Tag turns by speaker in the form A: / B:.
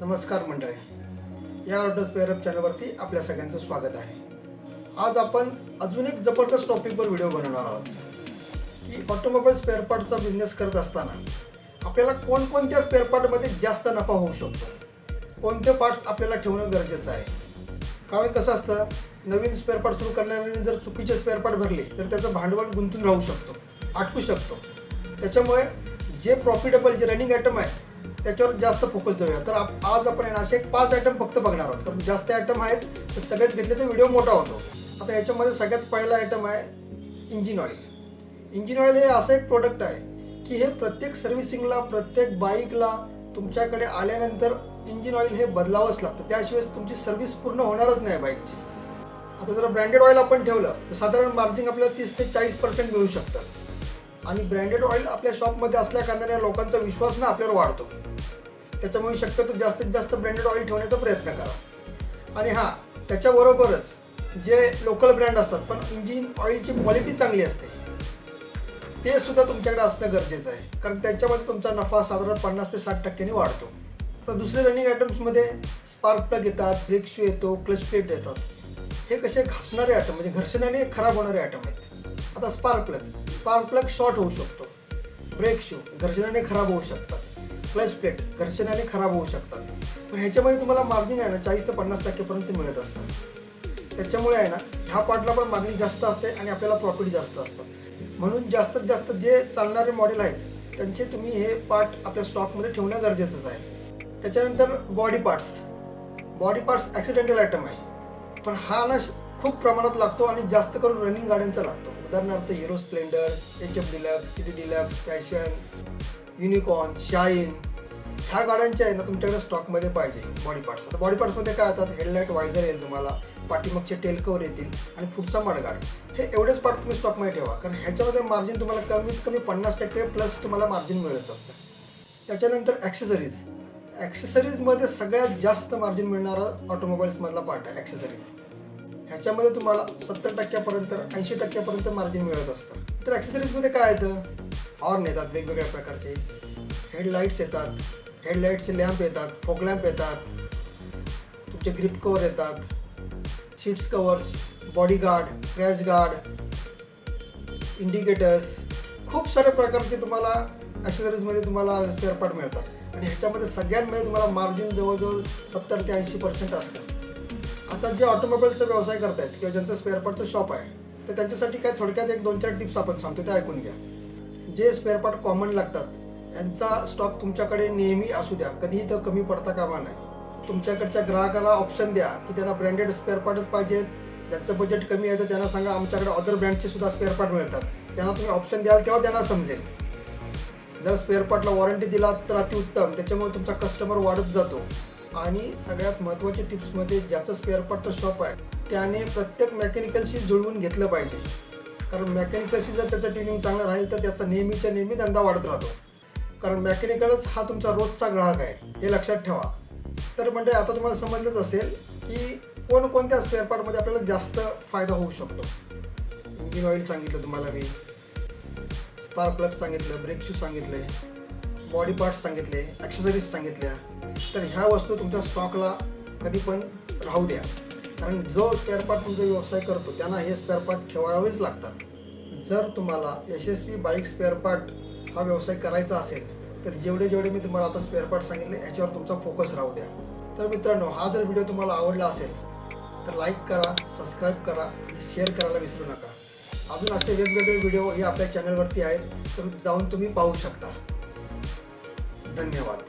A: नमस्कार मंडळी. या ऑर्डर्स पेअरअप चॅनलवरती आपल्या सगळ्यांचं स्वागत आहे. आज आपण अजून एक जबरदस्त टॉपिकवर व्हिडिओ बनवणार आहोत. की ऑटोमोबाईल स्पेअरपार्टचा बिझनेस करत असताना आपल्याला कोणकोणत्या स्पेअरपार्टमध्ये जास्त नफा होऊ शकतो? कोणते पार्ट्स आपल्याला ठेवणं गरजेचं आहे? कारण कसं असतं नवीन स्पेअरपार्ट सुरू करणाऱ्याने जर चुकीचे स्पेअरपार्ट भरले तर त्याचं भांडवल गुंतून राहू शकतो अटकू शकतो. त्याच्यामुळे जे प्रॉफिटेबल जे रनिंग आयटम आहे त्याच्यावर जास्त फोकस देऊया. तर आप- आज आपण आहे ना असे एक पाच आयटम फक्त बघणार आहोत. कारण जास्त आयटम आहेत तर सगळ्यात घेतले तर व्हिडिओ मोठा होतो. आता याच्यामध्ये सगळ्यात पहिला आयटम आहे इंजिन ऑइल इंजिन ऑइल हे असं एक प्रोडक्ट आहे की हे प्रत्येक सर्व्हिसिंगला प्रत्येक बाईकला तुमच्याकडे आल्यानंतर इंजिन ऑइल हे बदलावंच लागतं. त्याशिवाय तुमची सर्व्हिस पूर्ण होणारच नाही बाईकची आता जर ब्रँडेड ऑइल आपण ठेवलं तर साधारण मार्जिन आपल्याला तीस ते चाळीस पर्सेंट मिळू शकतं. आणि ब्रँडेड ऑइल आपल्या शॉपमध्ये असल्या कारणाने लोकांचा विश्वास ना आपल्यावर वाढतो. त्याच्यामुळे शक्यतो जास्तीत जास्त ब्रँडेड ऑइल ठेवण्याचा प्रयत्न करा. आणि हां त्याच्याबरोबरच जे लोकल ब्रँड असतात पण इंजिन ऑइलची क्वालिटी चांगली असते ते सुद्धा तुमच्याकडे असणं गरजेचं आहे. कारण त्याच्यामध्ये तुमचा नफा साधारण पन्नास ते साठ टक्क्यांनी वाढतो. तर दुसरे रनिंग आयटम्समध्ये स्पार्क प्लग येतात ब्रेक शू येतो क्लच प्लेट येतात. हे कसे घासणारे आयटम म्हणजे घर्षणाने खराब होणारे आयटम आहेत. आता spark plug spark plug short होऊ शकतो. ब्रेक शू घर्षणाने खराब होऊ शकतात. क्लच प्लेट घर्षणाने खराब होऊ शकतात. पण ह्याच्यामध्ये तुम्हाला मार्जिन आहे ना चाळीस ते पन्नास टक्केपर्यंत मिळत असतात त्याच्यामुळे आहे ना ह्या पार्टला पण मागणी जास्त असते आणि आपल्याला प्रॉफिट जास्त असतं. म्हणून जास्तीत जास्त जे चालणारे मॉडेल आहेत त्यांचे तुम्ही हे पार्ट आपल्या स्टॉकमध्ये ठेवणं गरजेचंच आहे. त्याच्यानंतर body parts body parts accidental item आहे. पण हा ना खूप प्रमाणात लागतो आणि जास्त करून रनिंग गाड्यांचा लागतो. उदाहरणार्थ Hero Splendor H F Deluxe City Deluxe Fashion Unicorn Shine ह्या गाड्यांच्या आहे ना तुमच्याकडे स्टॉकमध्ये पाहिजे बॉडी पार्ट्स आता बॉडी पार्ट्समध्ये काय येतात हेडलाईट वायझर येईल तुम्हाला पाठीमागचे टेल कवर येतील आणि पुढचा मडगाड हे एवढेच पार्ट तुम्ही स्टॉकमध्ये ठेवा कारण ह्याच्यामध्ये मार्जिन तुम्हाला कमीत कमी पन्नास टक्के प्लस तुम्हाला मार्जिन मिळत असतं. त्याच्यानंतर ॲक्सेसरीज ॲक्सेसरीजमध्ये सगळ्यात जास्त मार्जिन मिळणारा ऑटोमोबाईल्समधला पार्ट आहे ॲक्सेसरीज ह्याच्यामध्ये तुम्हाला सत्तर टक्क्यापर्यंत ऐंशी टक्क्यापर्यंत मार्जिन मिळत असतं. तर ॲक्सेसरीजमध्ये काय येतं? हॉर्न येतात वेगवेगळ्या प्रकारचे. हेडलाईट्स येतात. हेडलाईटचे लॅम्प येतात फोक लॅम्प येतात. तुमचे ग्रिप कवर येतात. Seats covers bodyguard crash guard indicators खूप साऱ्या प्रकारचे तुम्हाला ॲक्सेसरीजमध्ये तुम्हाला स्पेअर पार्ट मिळतात. आणि ह्याच्यामध्ये सगळ्यांमध्ये तुम्हाला मार्जिन जवळजवळ सत्तर ते ऐंशी पर्सेंट असतं. आता जे ऑटोमोबाईलचा व्यवसाय करतायत किंवा ज्यांचं स्पेअर पार्टचं शॉप आहे तर त्यांच्यासाठी काय थोडक्यात एक दोन चार टिप्स आपण सांगतो ते ऐकून घ्या. जे स्पेअर पार्ट कॉमन लागतात यांचा स्टॉक तुमच्याकडे नेहमी असू द्या कधीही तर कमी पडता कामा नाही तुमच्याकडच्या ग्राहकाला ऑप्शन द्या की त्यांना ब्रँडेड स्पेअर पार्टच पाहिजेत. ज्यांचं बजेट कमी आहे तर त्यांना सांगा आमच्याकडे अदर ब्रँडचे सुद्धा स्पेअर पार्ट मिळतात. त्यांना तुम्ही ऑप्शन द्याल तेव्हा त्यांना समजेल. जर स्पेअर पार्टला वॉरंटी दिला तर अतिउत्तम त्याच्यामुळे तुमचा कस्टमर वाढत जातो. आणि सगळ्यात महत्त्वाची टिप्समध्ये ज्याचं स्पेअर पार्टचं शॉप आहे त्याने प्रत्येक मेकॅनिकलशी जुळवून घेतलं पाहिजे. कारण मेकॅनिकलशी जर त्याचं ट्युनिंग चांगलं राहील तर त्याचा नेहमीच्या नेहमी धंदा वाढत राहतो. कारण मेकॅनिकलच हा तुमचा रोजचा ग्राहक आहे हे लक्षात ठेवा. तर म्हणजे आता तुम्हाला समजलंच असेल की कोणकोणत्या स्पेअर पार्टमध्ये आपल्याला जास्त फायदा होऊ शकतो. इंजिन ऑइल सांगितलं तुम्हाला मी. स्पार्क प्लग सांगितलं ब्रेक शूज सांगितले. बॉडी पार्ट्स सांगितले ॲक्सेसरीज सांगितल्या. तर ह्या वस्तू तुमच्या स्टॉकला कधी पण राहू द्या. कारण जो स्पेअरपार्ट तुमचा व्यवसाय करतो त्यांना हे स्पेअरपार्ट ठेवावेच लागतात. जर तुम्हाला यशस्वी बाईक स्पेअर पार्ट हा व्यवसाय करायचा असेल तर जेवढे जेवढे मी तुम्हाला आता स्पेअरपार्ट सांगितले याच्यावर तुमचा फोकस राहू द्या. तर मित्रांनो हा जर व्हिडिओ तुम्हाला आवडला असेल तर लाईक करा सबस्क्राईब करा आणि शेअर करायला विसरू नका. अजून असे वेगवेगळे व्हिडिओ हे आपल्या चॅनलवरती आहेत तर जाऊन तुम्ही पाहू शकता. धन्यवाद.